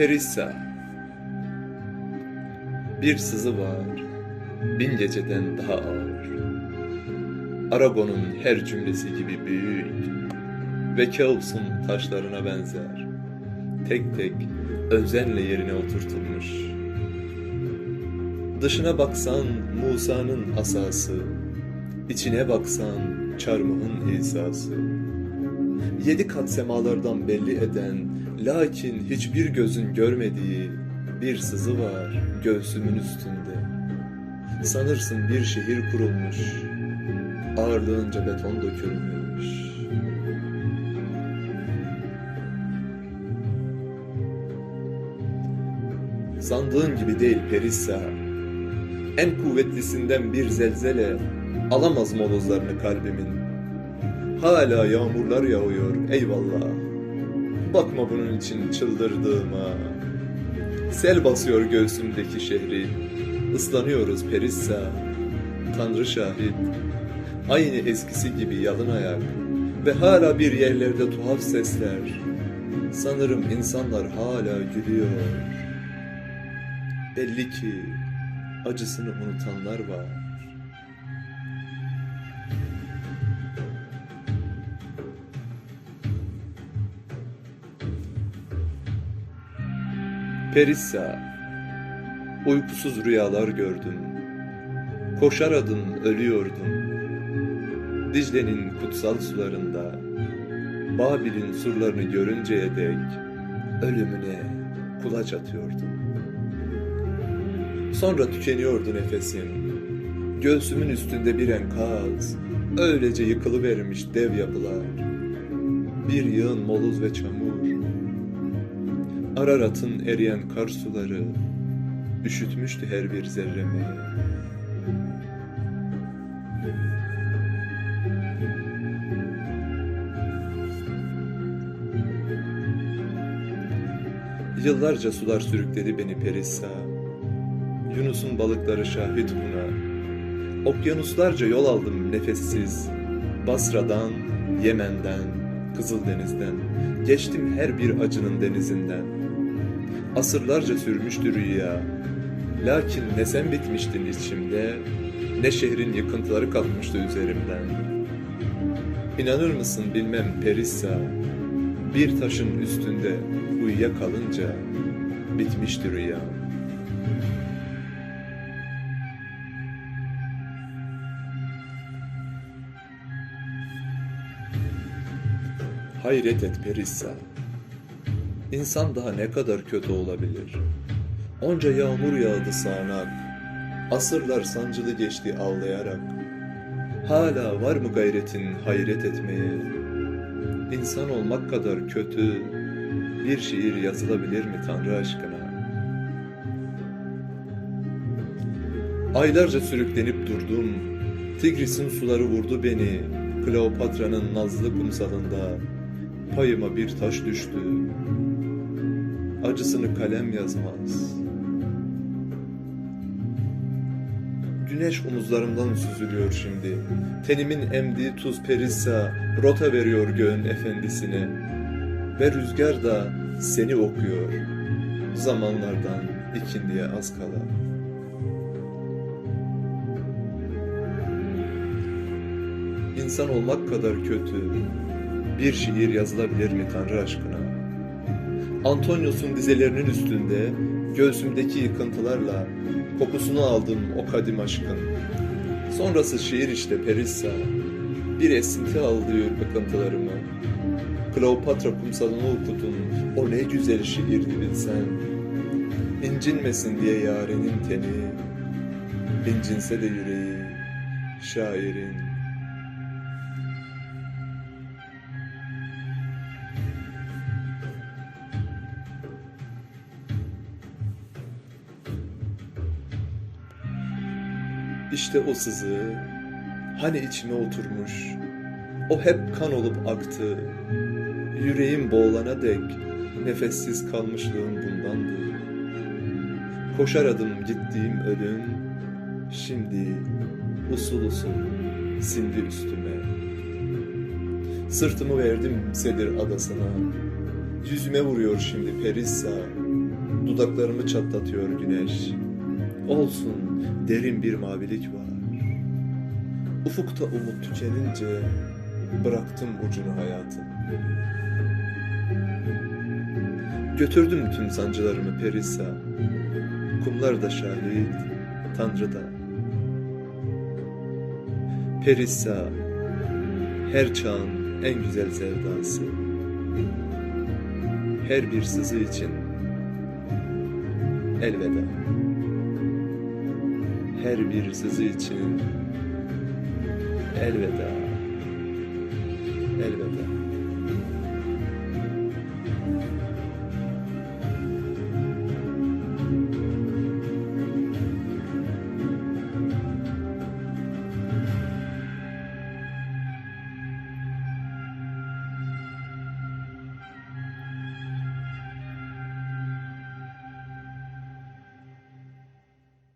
Perissa Bir sızı var Bin geceden daha ağır. Aragon'un her cümlesi gibi büyük Ve Keops'un taşlarına benzer. Tek tek özenle yerine oturtulmuş. Dışına baksan Musa'nın asası İçine baksan çarmıhın İsa'sı Yedi kat semalardan belli eden Lakin hiçbir gözün görmediği bir sızı var göğsümün üstünde. Sanırsın bir şehir kurulmuş, ağırlığınca beton dökülmüş. Sandığın gibi değil Perissa. En kuvvetlisinden bir zelzele alamaz molozlarını kalbimin. Hala yağmurlar yağıyor eyvallah. Bakma bunun için çıldırdığıma. Sel basıyor göğsümdeki şehri. Islanıyoruz Perissa. Tanrı şahit. Aynı eskisi gibi yalın ayak. Ve hala bir yerlerde tuhaf sesler. Sanırım insanlar hala gülüyor. Belli ki acısını unutanlar var. Perissa, uykusuz rüyalar gördüm. Koşar adım ölüyordum. Dicle'nin kutsal sularında, Babil'in surlarını görünceye dek ölümüne kulaç atıyordum. Sonra tükeniyordu nefesim. Göğsümün üstünde bir enkaz, öylece yıkılıvermiş dev yapılar. Bir yığın moluz ve çamur, Ararat'ın eriyen kar suları üşütmüştü her bir zerremi. Yıllarca sular sürükledi beni Perissa. Yunus'un balıkları şahit buna. Okyanuslarca yol aldım nefessiz. Basra'dan, Yemen'den, Kızıldeniz'den. Geçtim her bir acının denizinden. Asırlarca sürmüştü rüya. Lakin ne sen bitmiştin içimde, ne şehrin yıkıntıları kalkmıştı üzerimden. İnanır mısın bilmem Perissa, bir taşın üstünde uyuya kalınca bitmişti rüyam. Hayret et Perissa. İnsan daha ne kadar kötü olabilir? Onca yağmur yağdı sağanak. Asırlar sancılı geçti ağlayarak. Hala var mı gayretin hayret etmeye? İnsan olmak kadar kötü bir şiir yazılabilir mi Tanrı aşkına? Aylarca sürüklenip durdum. Tigris'in suları vurdu beni. Kleopatra'nın nazlı kumsalında payıma bir taş düştü. Acısını kalem yazmaz. Güneş omuzlarımdan süzülüyor şimdi. Tenimin emdiği tuz perissa rota veriyor göğün efendisine. Ve rüzgar da seni okuyor. Zamanlardan ikindiye az kala. İnsan olmak kadar kötü bir şiir yazılabilir mi Tanrı aşkına? Antonius'un dizelerinin üstünde göğsümdeki yıkıntılarla kokusunu aldım o kadim aşkın. Sonrası şiir işte Perissa. Bir esinti aldı yıkıntılarımı. Kleopatra kumsalını okudun, o ne güzel şiirdi bilsen. İncinmesin diye yarenin teni, incinse de yüreği, şairin. İşte o sızı, hani içime oturmuş, o hep kan olup aktı. Yüreğim boğulana dek nefessiz kalmışlığım bundandı. Koşar adım gittiğim ölüm, şimdi usul usul sindi üstüme. Sırtımı verdim Sedir adasına, yüzüme vuruyor şimdi Perissa. Dudaklarımı çatlatıyor güneş. Olsun derin bir mavilik var. Ufukta umut tükenince bıraktım ucunu hayatın. Götürdüm tüm sancılarımı Perisa. Kumlar da şahit, Tanrı da. Perisa, her çağın en güzel sevdası. Her bir sızı için elveda. Her bir sızı için elveda. Elveda.